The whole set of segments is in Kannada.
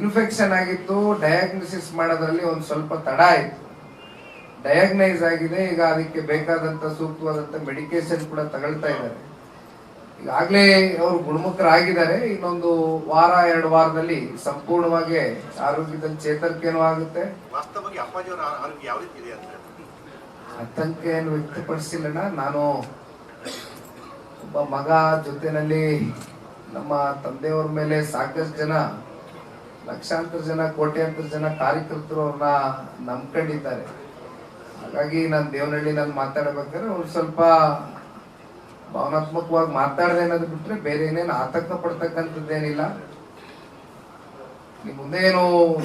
ಇನ್ಫೆಕ್ಷನ್ ಆಗಿತ್ತು ಡಯಾಗ್ನೋಸಿಸ್ ಮಾಡೋದ್ರಲ್ಲಿ ಒಂದು ಸ್ವಲ್ಪ ತಡ ಆಯಿತು. ಡಯಾಗ್ನೈಸ್ ಆಗಿದೆ ಈಗ ಅದಕ್ಕೆ ಬೇಕಾದಂತ ಸೂಕ್ತವಾದಂತ ಮೆಡಿಕೇಶನ್ ಕೂಡ ತಗೊಳ್ತಾ ಇದ್ದಾರೆ. ಈಗಾಗಲೇ ಅವರು ಗುಣಮುಖರಾಗಿದ್ದಾರೆ ಇನ್ನೊಂದು ವಾರ ಎರಡು ವಾರದಲ್ಲಿ ಸಂಪೂರ್ಣವಾಗಿ ಆರೋಗ್ಯದಲ್ಲಿ ಚೇತರಿಕೆನೂ ಆಗುತ್ತೆ. ಆತಂಕ ಏನು ವ್ಯಕ್ತಪಡಿಸಿಲ್ಲಣ್ಣ. ನಾನು ಒಬ್ಬ ಮಗ ಜೊತೆನಲ್ಲಿ ನಮ್ಮ ತಂದೆಯವ್ರ ಮೇಲೆ ಸಾಕಷ್ಟು ಜನ ಲಕ್ಷಾಂತರ ಜನ, ಕೋಟ್ಯಾಂತರ ಜನ ಕಾರ್ಯಕರ್ತರು ಅವ್ರನ್ನ ನಂಬ್ಕೊಂಡಿದ್ದಾರೆ. ಹಾಗಾಗಿ ನಾನು ದೇವನಹಳ್ಳಿ ನಾನು ಮಾತಾಡಬೇಕಾದ್ರೆ ಅವ್ರು ಸ್ವಲ್ಪ ಭಾವನಾತ್ಮಕವಾಗಿ ಮಾತಾಡದೆ ಅನ್ನೋದು ಬಿಟ್ಟರೆ ಬೇರೆ ಏನೇನು ಆತಂಕ ಪಡ್ತಕ್ಕಂಥದ್ದೇನಿಲ್ಲ ನಿಮ್ಮ ಮುಂದೆ ಏನು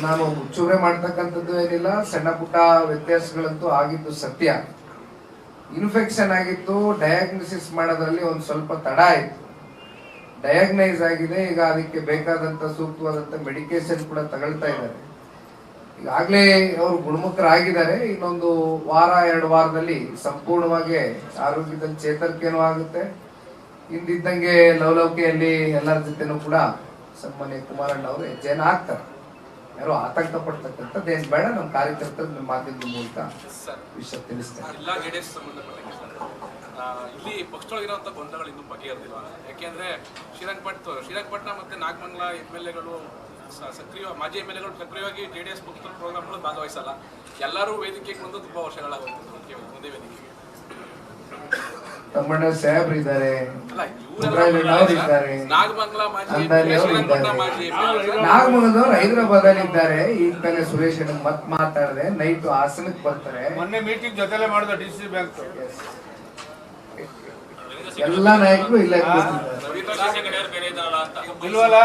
ನಾನು ಹುಚ್ಚುರೆ ಮಾಡ್ತಕ್ಕಂಥದ್ದು ಏನಿಲ್ಲ, ಸಣ್ಣ ಪುಟ್ಟ ವ್ಯತ್ಯಾಸಗಳಂತೂ ಆಗಿದ್ದು ಸತ್ಯ. ಇನ್ಫೆಕ್ಷನ್ ಆಗಿತ್ತು, ಡಯಾಗ್ನೋಸಿಸ್ ಮಾಡೋದ್ರಲ್ಲಿ ಒಂದು ಸ್ವಲ್ಪ ತಡ ಆಯಿತು. ಡಯಾಗ್ನೈಸ್ ಆಗಿದೆ, ಈಗ ಅದಕ್ಕೆ ಬೇಕಾದಂತ ಸೂಕ್ತವಾದಂತ ಮೆಡಿಕೇಶನ್ ಕೂಡ ತಗೊಳ್ತಾ ಇದ್ದಾರೆ. ಈಗಾಗಲೇ ಅವರು ಗುಣಮುಖರಾಗಿದ್ದಾರೆ. ಇನ್ನೊಂದು ವಾರ, ಎರಡು ವಾರದಲ್ಲಿ ಸಂಪೂರ್ಣವಾಗಿ ಆರೋಗ್ಯದಲ್ಲಿ ಚೇತರಿಕೆನೂ ಆಗುತ್ತೆ. ಹಿಂದಿದ್ದಂಗೆ ಲವಲವಿಕೆಯಲ್ಲಿ ಎಲ್ಲರ ಜೊತೆನೂ ಕೂಡ ಸನ್ಮಾನ್ಯ ಕುಮಾರಣ್ಣ ಅವರು ಹೆಜ್ಜೆನ ಆಗ್ತಾರೆ ಯಾರು ಆತಂಕ ಪಡ್ತಕ್ಕಂಥದ್ದು ಏನ್ ಬೇಡ, ನಮ್ಮ ಕಾರ್ಯಕರ್ತರು ಮಾಧ್ಯಮದ ಮೂಲಕ ವಿಷಯ ತಿಳಿಸ್ತಾರೆ. ಇಲ್ಲಿ ಪಕ್ಷದೊಳಗಿರೋಂಥ ಗೊಂದಲಗಳು ಇನ್ನೂ ಬಗೆಹರಿದಿಲ್ಲ. ಯಾಕೆಂದ್ರೆ ಶ್ರೀರಂಗಪಟ್ ಶ್ರೀರಂಗಪಟ್ಟಣ ಮತ್ತೆ ನಾಗಮಂಗ್ಲ ಎಂ ಎಲ್ ಎಗಳು ಸಕ್ರಿಯ ಮಾಜಿ ಎಂ ಎಲ್ ಎಗಳು ಸಕ್ರಿಯವಾಗಿ ಜೆ ಡಿ ಎಸ್ ಪಕ್ಷದ ಪ್ರೋಗ್ರಾಮ್ಗಳು ಭಾಗವಹಿಸಲ್ಲ. ಎಲ್ಲರೂ ವೇದಿಕೆಗೆ ಬಂದು ತುಂಬಾ ವರ್ಷಗಳಾಗುತ್ತೆ ಒಂದೇ ವೇದಿಕೆಗೆ ತಮ್ಮಣ್ಣ ಸಾಹೇಬ್ರು ಇದ್ದಾರೆ. ನಾಗಮಂಗಲದವ್ರು ಹೈದರಾಬಾದ್ ಅಲ್ಲಿ ಇದ್ದಾರೆ? ಈಗ ತಾನೇ ಸುರೇಶ್ ಮತ್ ಮಾತಾಡದೆ. ನೈಟ್ ಹಾಸನಕ್ಕೆ ಬರ್ತಾರೆ. ಮೊನ್ನೆ ಮೀಟಿಂಗ್ ಜೊತೆಲೆ ಮಾಡಿದ ಡಿ ಸಿ ಬ್ಯಾಂಕ್ ಎಲ್ಲಾ ನಾಯಕರು ಇಲ್ಲೇ ಇಲ್ವಲ್ಲ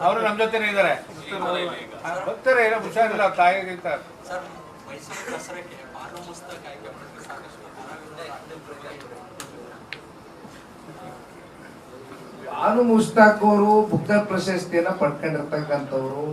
ಅವರು ನಮ್ ಜೊತೆನೆ ಇದ್ದಾರೆ. ಬರ್ತಾರೆ ಏನೋ ಹುಷಾರಿಲ್ಲ ತಾಯಿಗೆ ಇರ್ತಾರೆ ಬಾನು ಮುಸ್ತಕ್ ಅವರು ಬುಕ್ಕರ್ ಪ್ರಶಸ್ತಿಯನ್ನ ಪಡ್ಕೊಂಡಿರ್ತಕ್ಕಂಥವ್ರು?